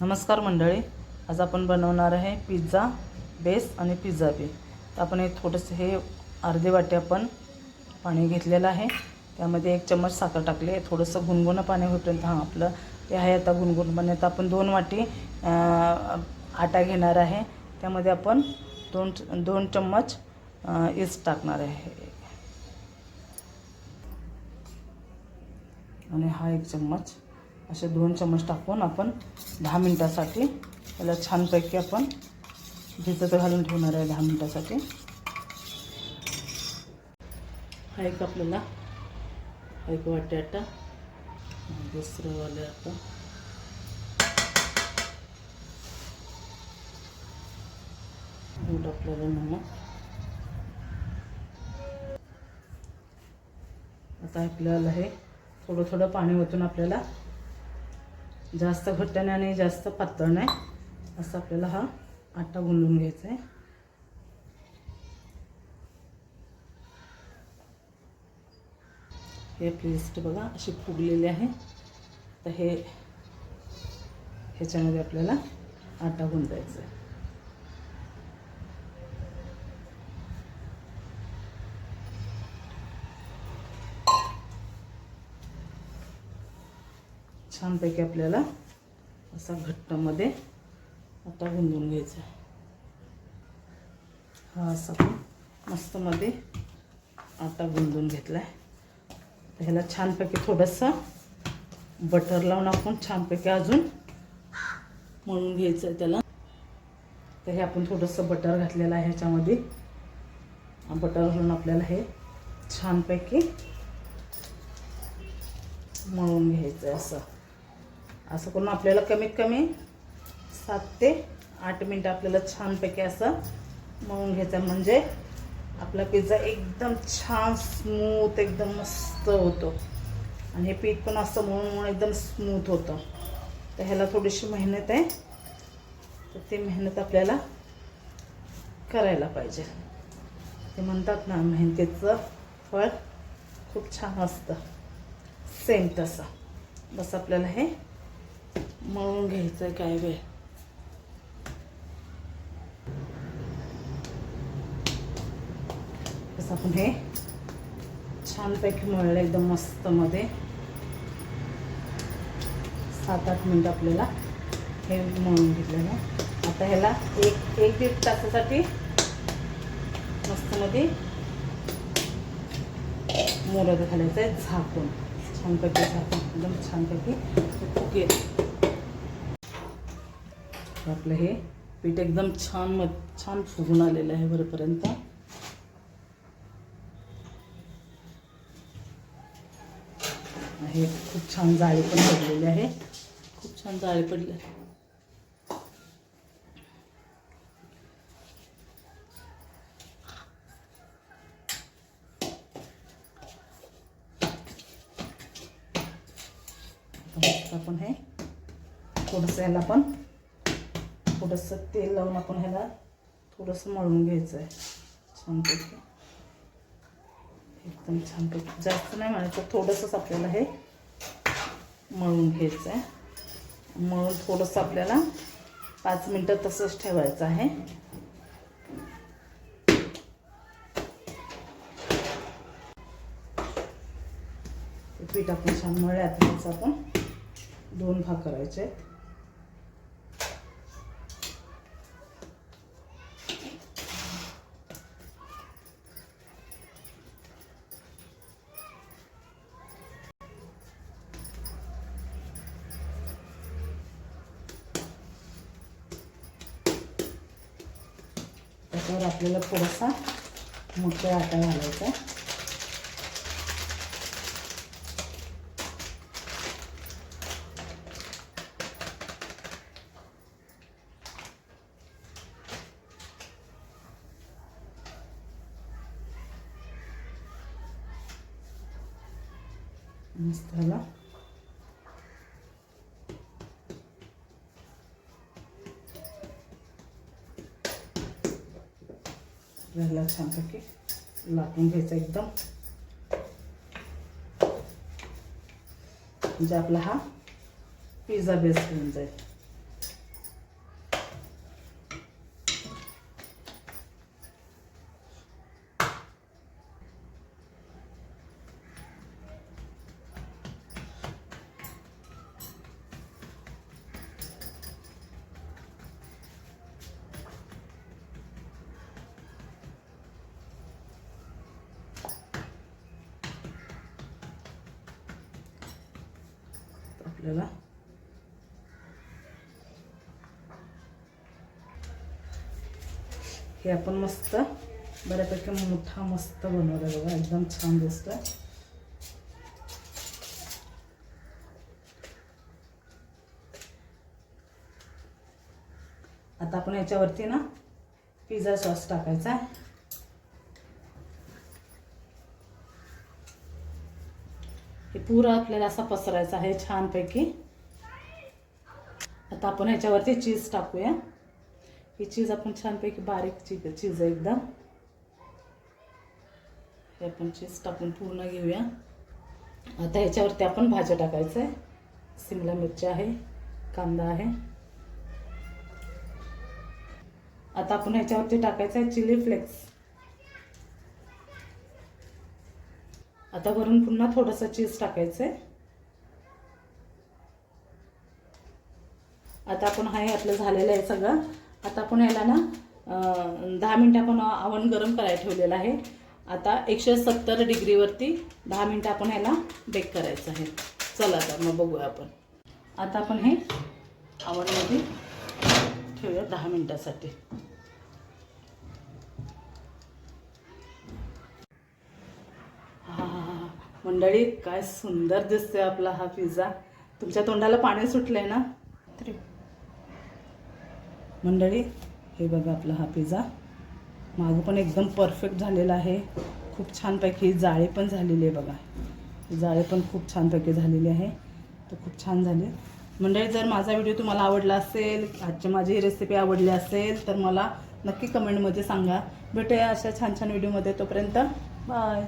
नमस्कार मंडळी आज आपण बनवणार आहे पिझ्झा बेस आणि पिझ्झा बे. तर आपण हे थोडंसं हे अर्धे वाटे आपण पाणी घेतलेलं आहे. त्यामध्ये एक चम्मच साखर टाकली आहे. थोडंसं गुणगुणं पाणी होईपर्यंत हां आपलं ते आहे आता गुणगुण. पाणी आता आपण दोन वाटी आटा घेणार आहे. त्यामध्ये आपण दोन दोन चम्मच इस्ट टाकणार आहे. आणि हा एक चम्मच. असे दोन चम्मच टाकून आपण दहा मिनटासाठी त्याला छानपैकी आपण भिजत घालून ठेवणार आहे दहा मिनटासाठी. हा एक आपल्याला एक वाटे आटा दुसरं वाले आटा आपल्याला नमक आता आपल्याला हे थोडं थोडं पाणी ओतून आपल्याला जास्त घट्ट नाही आणि जास्त पातळ नाही. असं आपल्याला हा आटा गुंडून घ्यायचा आहे हे पेस्ट बघा अशी फुगलेली आहे. तर हे ह्याच्यामध्ये आपल्याला आटा गुंडायचा आहे छानपैकी आपल्याला असा घट्टामध्ये आता गुंदून घ्यायचा आहे. हा असा पण मस्तमध्ये आटा गुंदून घेतला आहे तर ह्याला छानपैकी थोडंसं बटर लावून आपण छानपैकी अजून मळून घ्यायचं आहे त्याला. तर हे आपण थोडंसं बटर घातलेलं आहे ह्याच्यामध्ये. बटर घालून आपल्याला हे छानपैकी मळून घ्यायचं आहे असं. असं करून आपल्याला कमीत कमी सात ते आठ मिनटं आपल्याला छानपैकी असं मळून घ्यायचं. म्हणजे आपला पिझ्झा एकदम छान स्मूथ एकदम मस्त होतो. आणि हे पीठ पण असं मळून मळून एकदम स्मूथ होतं. तर ह्याला थोडीशी मेहनत आहे. तर ती मेहनत आपल्याला करायला पाहिजे. ते म्हणतात ना मेहनतीचं फळ खूप छान असतं. सेम तसं. बस आपल्याला हे मळून घ्यायचं आहे काय वेळ बस आपण हे? छानपैकी मळलं एकदम मस्त मध्ये. सात आठ मिनटं आपल्याला हे मळून घेतलेलं आहे आता ह्याला एक एक दीड तासासाठी मस्तमध्ये मोरद घालायचं आहे झाकून. छानपैकी झाकून एकदम छानपैकी फुगेल आपलं हे पीठ एकदम छान म छान फुगून आलेलं आहे वरपर्यंत. हे खूप छान जाळी पण पडलेली आहे. खूप छान जाळी पडली आहे आता मस्त आपण हे. थोडंसं ह्याला पण. थोडंसं तेल लावून आपण ह्याला थोडंसं मळून घ्यायचं आहे छानपैकी. एकदम छानपैकी. जास्त नाही म्हणायचं थोडंसंच आपल्याला हे मळून घ्यायचं आहे मळून थोडंसं आपल्याला पाच मिनटं तसंच ठेवायचं आहे. ते पीठ आपण छान मळले आता त्याचं आपण. दोन भाग करायचे आहेत. त्याच्यावर आपल्याला थोडासा मोठा आटा घालायचा मस्त झाला राहिला छानपैकी लाटून घ्यायचा एकदम म्हणजे आपला हा पिझ्झा बेस होऊन जाईल आपल्याला. हे आपण मस्त बऱ्यापैकी मोठा मस्त बनवला बघा. एकदम छान दिसतोय. आता आपण याच्यावरती ना पिझ्झा सॉस टाकायचा आहे. हे पुरं आपल्याला असा पसरायचा आहे छानपैकी. आता आपण ह्याच्यावरती चीज टाकूया. ही चीज आपण छानपैकी बारीक चीज चीज आहे एकदम. हे आपण चीज टाकून पूर्ण घेऊया. आता ह्याच्यावरती आपण भाज्या टाकायचं आहे शिमला मिरची आहे कांदा आहे. आता आपण ह्याच्यावरती टाकायचं आहे चिली फ्लेक्स. आता वरून पुन्हा थोडंसं चीज टाकायचं आहे आता आपण हे आपलं झालेलं आहे सगळं. आता आपण याला ना दहा मिनटं आपण आवन गरम करायला ठेवलेलं आहे. आता एकशे सत्तर डिग्रीवरती दहा मिनटं आपण ह्याला बेक करायचं आहे. चला तर मग बघूया आपण. आता आपण हे आवनमध्ये ठेवूया दहा मिनटासाठी हा मंडळी काय सुंदर दिसतोय आपला हा पिझ्झा तुमच्या तोंडाला पाणी सुटलंय ना? मंडळी हे बघा आपला हा पिझ्झा मागं पण एकदम परफेक्ट झालेला आहे. खूप छानपैकी जाळी पण झालेली आहे बघा. जाळी पण खूप छानपैकी झालेली आहे. तर खूप छान झाले. मंडळी जर माझा व्हिडिओ तुम्हाला आवडला असेल आजची माझी ही रेसिपी आवडली असेल तर मला नक्की कमेंटमध्ये सांगा. भेटूया अशा छान छान व्हिडिओमध्ये तोपर्यंत बाय